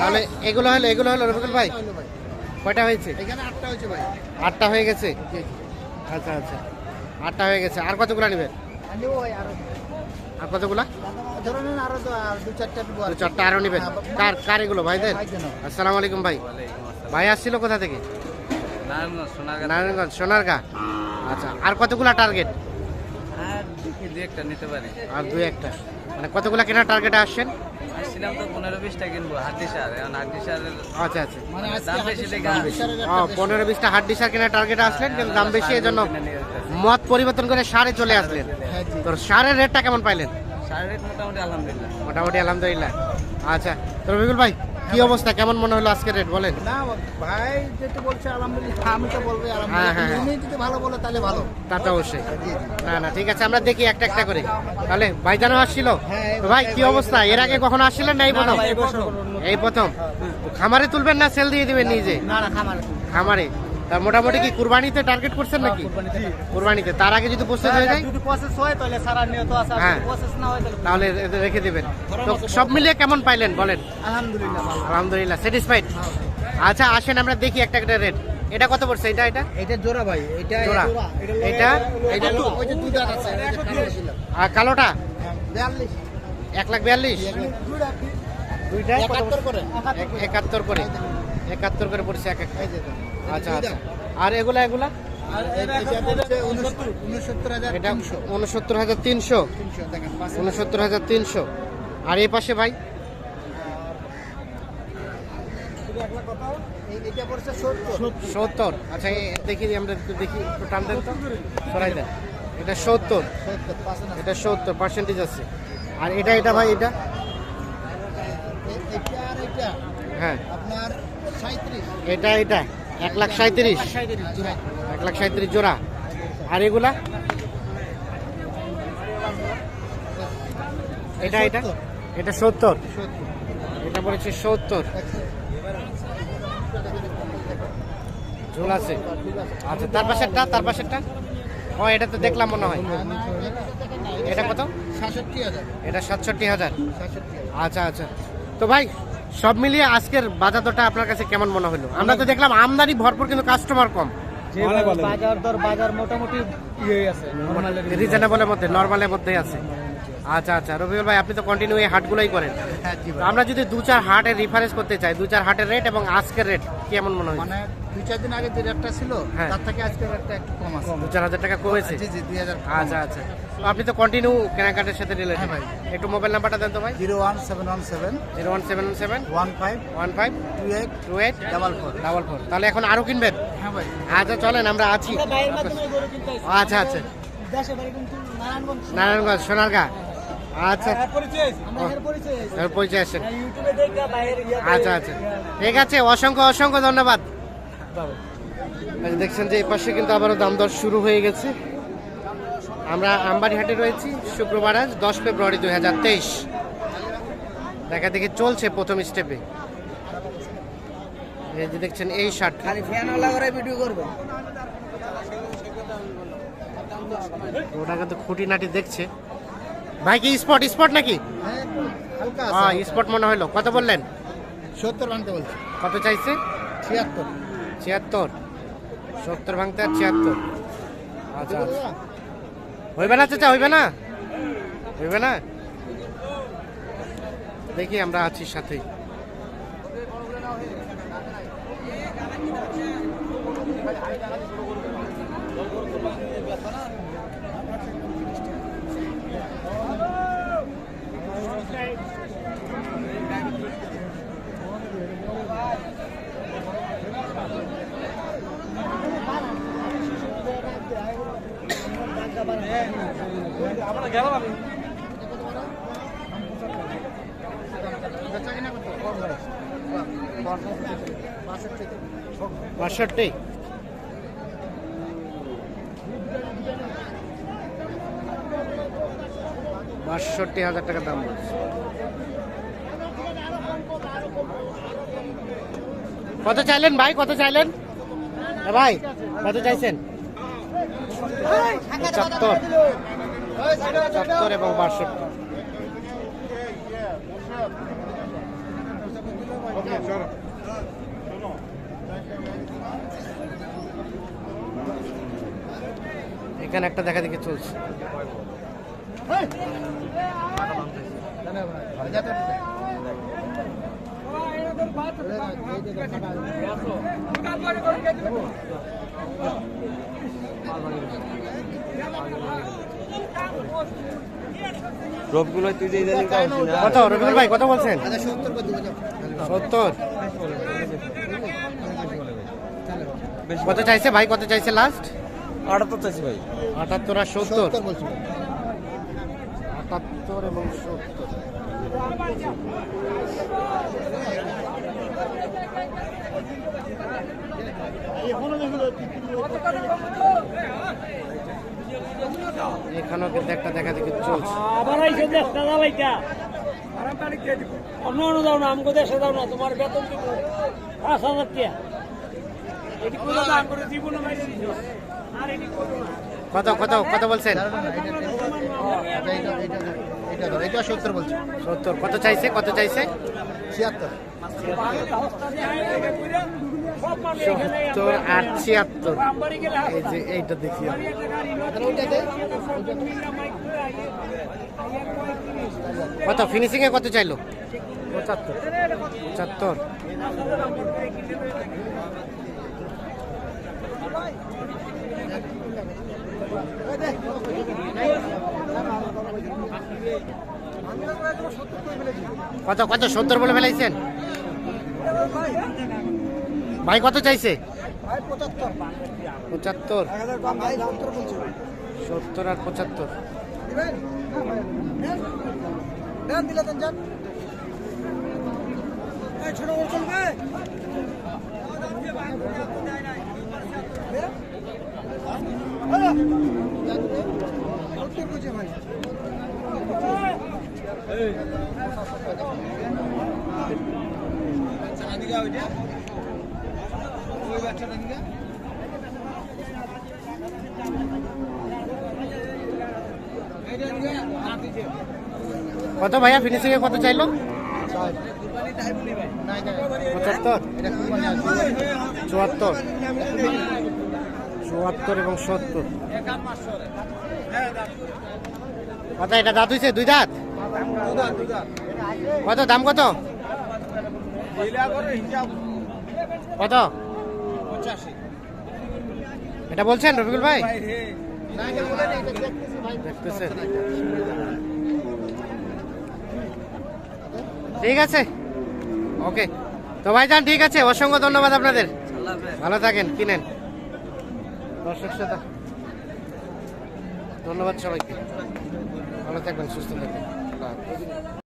তাহলে এগুলো হলো এগুলো হলো রফিকুল ভাই? কয়টা হয়েছে? এখানে আটটা হয়েছে ভাই। আটটা হয়ে গেছে? আচ্ছা আচ্ছা। আটটা হয়ে গেছে। আর কতগুলো নেবেন আর কতগুলা? চারটা আর নেবেন কার কার এগুলো ভাইদের? আসসালামু আলাইকুম ভাই। ভাই আসছিল কোথা থেকে? নারায়ণগঞ্জ সোনারগা। আচ্ছা আর কতগুলা টার্গেট? আর দেখি দু একটা নিতে পারি। আর দুই একটা মানে কতগুলো কেনার টার্গেটে আসছেন? আসছিলাম তো পনেরো বিশটা কিনবো হাড্ডি সার এখন হাড্ডি সারের আচ্ছা আচ্ছা। মানে দাম বেশি দেখে বেশি। পনেরো বিশটা হাড্ডি সার কেনার টার্গেটে আসলেন কিন্তু দাম বেশি এই জন্য মত পরিবর্তন করে সারে চলে আসলেন। হ্যাঁ তো সারের রেটটা কেমন পাইলেন? সার রেট মোটামুটি আলহামদুলিল্লাহ। মোটামুটি আলহামদুলিল্লাহ। আচ্ছা তোর রবিকুল ভাই কি অবস্থা? কেমন মনে হলো আজকে রেট বলেন? না ভাই যেটা বলছে আলহামদুলিল্লাহ আমি তো বলব হ্যাঁ, আলহামদুলিল্লাহ হ্যাঁ, হ্যাঁ। উনি যদি ভালো বলে তাহলে ভালো। তা তো অবশ্যই। না না ঠিক আছে আমরা দেখি একটা একটা করে। তাহলে ভাইজানও আসছিল? হ্যাঁ, ভাই কি অবস্থা? এর আগে কখনো আসছিলেন না এই প্রথম? এই প্রথম। খামারে তুলবেন না সেল দিয়ে দিবেন নিজে? না না খামারে। খামারে? তার মোটামুটি কি কুরবানিতে টার্গেট করছেন নাকি? কুরবানিতে তার আগে যদি প্রস্তুত হয়ে যায়? যদি প্রসেস হয় তাহলে সারা নিয়ত আছে। আর হ্যাঁ। প্রসেস না হয় তাহলে তাহলে রেখে দিবেন। তো সব মিলিয়ে কেমন পাইলেন বলেন? আলহামদুলিল্লাহ ভালো। আলহামদুলিল্লাহ স্যাটিসফাইড আচ্ছা আসেন আমরা দেখি একটা একটা রেট এটা কত পড়ছে? এটা এটা? এটা জোড়া ভাই এটা জোড়া। এটা? এটা? ওই যে দাঁত আছে আর কালোটা? বিয়াল্লিশ। এক লাখ বিয়াল্লিশ? দুইটা কত একাত্তর করে। এক- একাত্তর করে। একাত্তর করে পড়ছে এক একটা। এই যে। দাম। আচ্ছা আচ্ছা। আর এগুলা এগুলা? আর এটা উনসত্তর। হাজার এটা তিনশো। উনসত্তর হাজার তিনশো? আর এই পাশে ভাই? সত্তর। আচ্ছা এই দেখি আমরা একটু দেখি একটু টান দেন তো। সরাই দেন। এটা সত্তর। এটা সত্তর পার্সেন্টেজ আছে। আর এটা এটা ভাই এটা? এটা আর এটা? হ্যাঁ। আপনার এটা এটা। এক লাখ সাঁত্রিশ এক লাখ সাঁত্রিশ জোড়া। আর এগুলা? এটা এটা? এটা সত্তর। এটা বলেছে সত্তর। ঝোল আছে। আচ্ছা তার পাশেরটা তার পাশেরটা? ও এটা তো দেখলাম মনে হয়। এটা কত? সাতষট্টি হাজার। এটা সাতষট্টি হাজার। আচ্ছা আচ্ছা। তো ভাই সব মিলিয়ে আজকের বাজার দরটা আপনার কাছে কেমন মনে হলো? আমরা তো দেখলাম আমদানি ভরপুর কিন্তু কাস্টমার কম। বাজার দর বাজার মোটামুটি ইয়ে আছে রিজনেবলের মধ্যে নর্মালের মধ্যে আছে। আচ্ছা আচ্ছা। রবিউল ভাই আপনি তো কন্টিনিউ এই হাটগুলোই করেন। হ্যাঁ আমরা যদি দু চার হাটের রেফারেন্স করতে চাই দু চার হাটের রেট এবং আজকের রেট কেমন মনে হয়? মানে দুই চার দিন আগে যে রেটটা ছিল হ্যাঁ। তার থেকে আজকের রেটটা একটু কম আছে। দু চার হাজার টাকা কমেছে? জি জি দুই হাজার আচ্ছা আচ্ছা। তো আপনি তো কন্টিনিউ কেনাকাটার সাথে রিলেটেড হ্যাঁ ভাই। একটু মোবাইল নাম্বারটা দেন তো ভাই। Zero one seven one seven zero one seven seven one five one five two eight two eight double four double four তাহলে এখন আরও কিনবেন? হ্যাঁ ভাই। আচ্ছা চলেন আমরা আছি। আচ্ছা আচ্ছা। নারায়ণগঞ্জ সোনারগা। আচ্ছা। এর পরিচয় আসেন আচ্ছা আচ্ছা। ঠিক আছে অসংখ্য অসংখ্য ধন্যবাদ। এই দেখছেন যে এই পাশে কিন্তু আবারও দাম দর শুরু হয়ে গেছে। আমরা আমবাড়িহাটে রয়েছি শুক্রবার আজ দশ ফেব্রুয়ারি দুই হাজার তেইশ। দেখা দেখি চলছে প্রথম স্টেপে। এই যে দেখছেন এই শার্ট। খালি ফ্যান ওলা করে ভিডিও করবে। ওটা কিন্তু খুঁটিনাটি দেখছে। ভাই কি স্পট স্পট নাকি? হ্যাঁ হালকা হ্যাঁ স্পট মনে হলো। কত বললেন? সত্তর ভাঙতে বলছে। কত চাইছে? ছিয়াত্তর। ছিয়াত্তর। সত্তর ভাঙতে আর ছিয়াত্তর। আচ্ছা আচ্ছা। হইবে না চাচা হইবে না? হইবে না? দেখি আমরা আছি সাথেই। বাষট্টি। বাষট্টি হাজার টাকা দাম কত চাইলেন ভাই? কত চাইলেন? ভাই কত চাইছেন? পঁচাত্তর পঁচাত্তর এবং বাষট্টি এখানে একটা দেখা দেখি চলছে রোগগুলো তুই যে ইদানিং কাটছিস না কত রবিউল ভাই কত বলছেন? সত্তর কত চাইছে ভাই কত চাইছে লাস্ট আটাত্তর চাইছি ভাই। আটাত্তর আর সত্তর? আটাত্তর এবং সত্তর। এখানেও কিন্তু একটা দেখা দেখি চলছে। আবার আইসে দেশ দাদা লাইকা অন্য অন্য দাও না আমাকে দেশে দাও না তোমার বেতন দিব পাঁচ হাজার টাকা। কত কত কত বলছেন? এটা সত্তর বলছি। সত্তর কত চাইছে কত চাইছে? ছিয়াত্তর। সত্তর আর ছিয়াত্তর। এই যে এইটা দেখি কত ফিনিশিং এ কত চাইলো? পঁচাত্তর। পঁচাত্তর। কত কত সত্তর বলে ফেলাইছেন? ভাই কত চাইছে? পঁচাত্তর। সত্তর আর পঁচাত্তর। কত ভাইয়া ফিনিশিং এ কত চাইলো? পঁচাত্তর। চুয়াত্তর। চুয়াত্তর এবং সত্তর। কত এটা দাঁত হয়েছে দুই দাঁত? কত, দাম কত? কত? এটা বলছেন রবিকুল ভাই? ঠিক আছে। ওকে। তো ভাই ভাইজান, ঠিক আছে। অসংখ্য ধন্যবাদ আপনাদের। ভালো থাকেন, কিনেন। দর্শক ধন্যবাদ সবাইকে। ভালো থাকবেন, সুস্থ থাকবেন। হাফেজ।